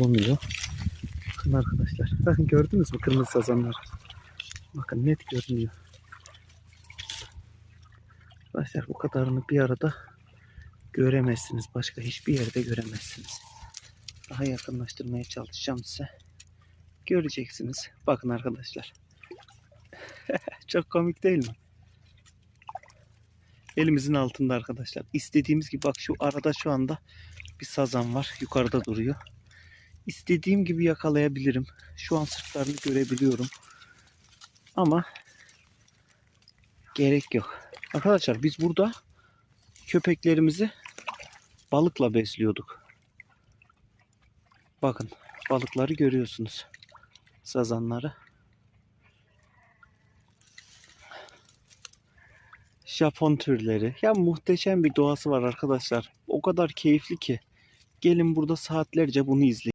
bulmuyor. Bakın arkadaşlar. Bakın gördünüz mü kırmızı sazanları? Bakın net görünüyor. Arkadaşlar bu kadarını bir arada göremezsiniz. Başka hiçbir yerde göremezsiniz. Daha yakınlaştırmaya çalışacağım size. Göreceksiniz. Bakın arkadaşlar. Çok komik değil mi? Elimizin altında arkadaşlar. İstediğimiz gibi bak şu arada şu anda bir sazan var. Yukarıda duruyor. İstediğim gibi yakalayabilirim. Şu an sırtlarını görebiliyorum. Ama gerek yok. Arkadaşlar biz burada köpeklerimizi balıkla besliyorduk. Bakın balıkları görüyorsunuz. Sazanları. Japon türleri. Ya muhteşem bir doğası var arkadaşlar. O kadar keyifli ki. Gelin burada saatlerce bunu izleyin.